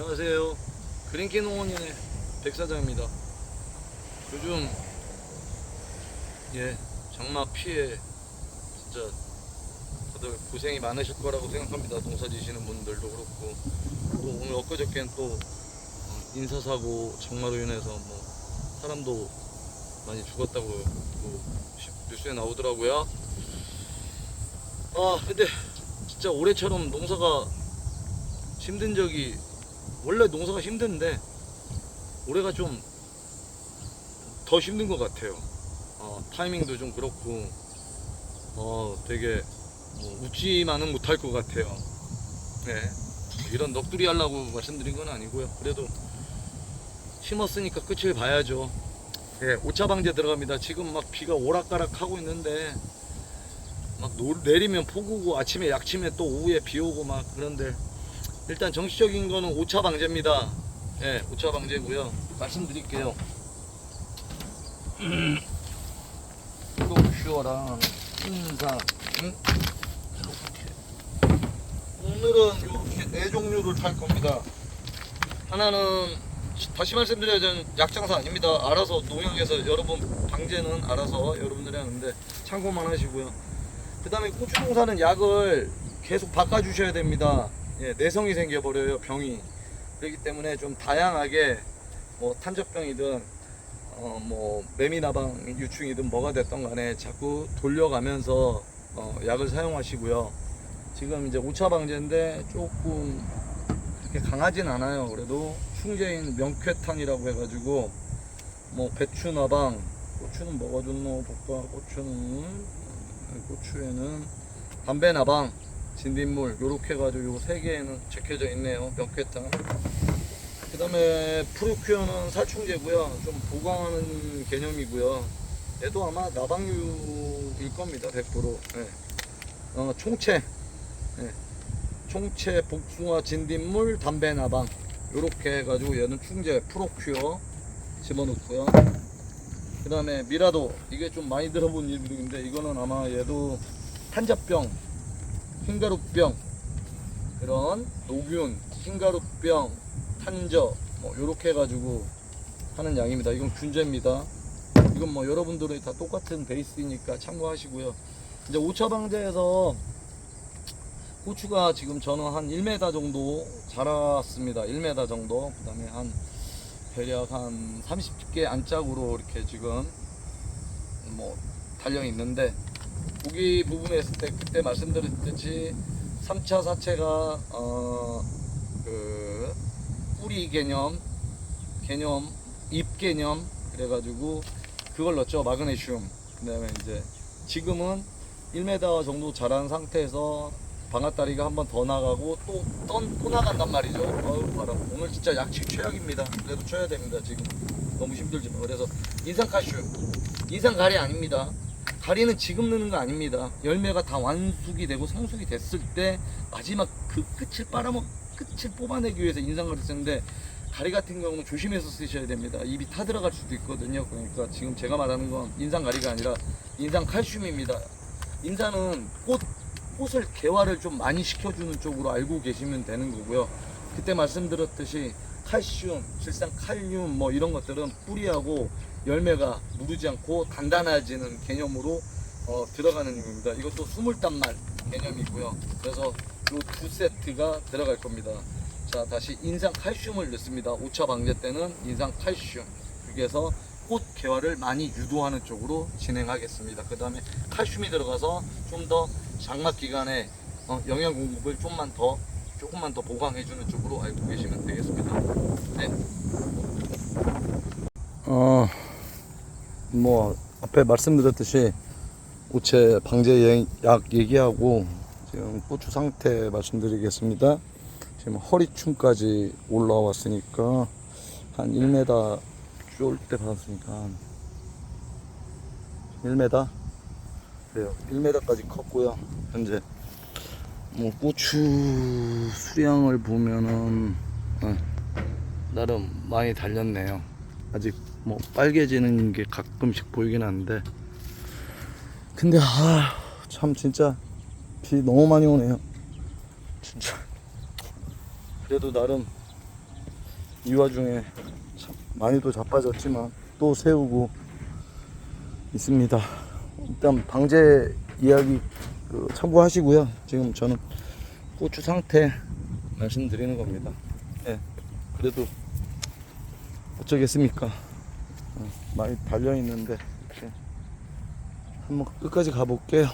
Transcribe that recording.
안녕하세요. 그린키 농원인의 백사장입니다. 요즘 예 장마 피해 진짜 다들 고생이 많으실 거라고 생각합니다. 농사 지시는 분들도 그렇고 또 오늘 엊그저께는 또 어, 인사사고 장마로 인해서 뭐 사람도 많이 죽었다고 또 시- 뉴스에 나오더라고요. 아 근데 진짜 올해처럼 농사가 힘든 적이 원래 농사가 힘든데 올해가 좀 더 힘든 것 같아요. 어, 타이밍도 좀 그렇고 어, 되게 뭐 웃지만은 못할 것 같아요. 네. 이런 넋두리 하려고 말씀드린 건 아니고요. 그래도 심었으니까 끝을 봐야죠. 네, 오차 방제 들어갑니다. 지금 막 비가 오락가락 하고 있는데 막 노- 내리면 폭우고 아침에 약침에 또 오후에 비 오고 막 그런데 일단 정치적인 거는 오차 방제입니다. 예, 오차 방제고요. 말씀드릴게요. 프로슈어랑 인사, 응? 오늘은 이렇게 네 종류를 탈 겁니다. 하나는 다시 말씀드려야 약장사 아닙니다. 알아서 농약에서 여러분 방제는 알아서 여러분들이 하는데 참고만 하시고요. 그 다음에 고추 농사는 약을 계속 바꿔주셔야 됩니다. 예, 내성이 생겨버려요, 병이. 그렇기 때문에 좀 다양하게 뭐 탄저병이든 어, 뭐 매미나방 유충이든 뭐가 됐던 간에 자꾸 돌려가면서 어, 약을 사용하시고요. 지금 이제 오차 방제인데 조금 그렇게 강하진 않아요. 그래도 흉제인 명쾌탄이라고 해가지고 뭐 배추나방 고추는 뭐가 좋노 볼까 고추는 음, 고추에는 담배나방 진딧물 요렇게 해가지고 요 세 개에는 적혀져 있네요. 명쾌탄 그 다음에 프로큐어는 살충제고요. 좀 보강하는 개념이고요. 얘도 아마 나방류일 겁니다. 100% 예. 어, 총체. 예. 총체 복숭아 진딧물 담배 나방. 요렇게 해가지고 얘는 충제 프로큐어 집어넣고요. 그 다음에 미라도. 이게 좀 많이 들어본 이름인데 이거는 아마 얘도 탄저병 흰가루병 그런 노균 흰가루병 탄저 뭐 요렇게 해가지고 하는 양입니다. 이건 균제입니다. 이건 뭐 여러분들이 다 똑같은 베이스니까 참고하시고요. 이제 오차 방제에서 고추가 지금 저는 한 1m 정도 자랐습니다. 1m 정도. 그 다음에 한 대략 한 30개 안짝으로 이렇게 지금 뭐 달려 있는데 고기 부분에 있을 때 그때 말씀드렸듯이 3차 4채가 어 그 뿌리 개념 개념 잎 개념 그래가지고 그걸 넣었죠 마그네슘 그다음에 이제 지금은 1m 정도 자란 상태에서 방아다리가 한 번 더 나가고 또, 또, 또 나간단 말이죠. 어우, 바람. 오늘 진짜 약치 최악입니다. 그래도 쳐야 됩니다, 지금. 너무 힘들지만. 그래서 인산칼슘. 인산가리 아닙니다. 가리는 지금 넣는 거 아닙니다. 열매가 다 완숙이 되고 성숙이 됐을 때 마지막 그 끝을 빨아먹, 끝을 뽑아내기 위해서 인산가리 쓰는데 가리 같은 경우는 조심해서 쓰셔야 됩니다. 입이 타들어갈 수도 있거든요. 그러니까 지금 제가 말하는 건 인산가리가 아니라 인산칼슘입니다. 인산은 꽃 꽃을 개화를 좀 많이 시켜주는 쪽으로 알고 계시면 되는 거고요. 그때 말씀드렸듯이 칼슘, 질산 칼륨 뭐 이런 것들은 뿌리하고 열매가 무르지 않고 단단해지는 개념으로 어, 들어가는 겁니다. 이것도 스물단말 개념이고요. 그래서 이 두 세트가 들어갈 겁니다. 자 다시 인상 칼슘을 넣습니다. 오차 방제 때는 인상 칼슘 그래서 꽃 개화를 많이 유도하는 쪽으로 진행하겠습니다. 그 다음에 칼슘이 들어가서 좀 더 장마 기간에 어, 영양 공급을 좀만 더 조금만 더 보강해주는 쪽으로 알고 계시면 되겠습니다. 네. 어, 뭐 앞에 말씀드렸듯이 우체 방제 약 얘기하고 지금 고추 상태 말씀드리겠습니다. 지금 허리춤까지 올라왔으니까 한 1m 쫄 때 받았으니까 한 1m 그래요. 1m까지 컸고요. 현재 뭐 고추 수량을 보면은 어, 나름 많이 달렸네요 아직 뭐 빨개지는 게 가끔씩 보이긴 한데 근데 아 참 진짜 비 너무 많이 오네요 진짜 그래도 나름 이 와중에 참 많이도 자빠졌지만 또 세우고 있습니다. 일단 방제 이야기 그 참고하시고요. 지금 저는 고추 상태 말씀드리는 겁니다. 예, 그래도 어쩌겠습니까? 어, 많이 달려 있는데 예. 한번 끝까지 가볼게요.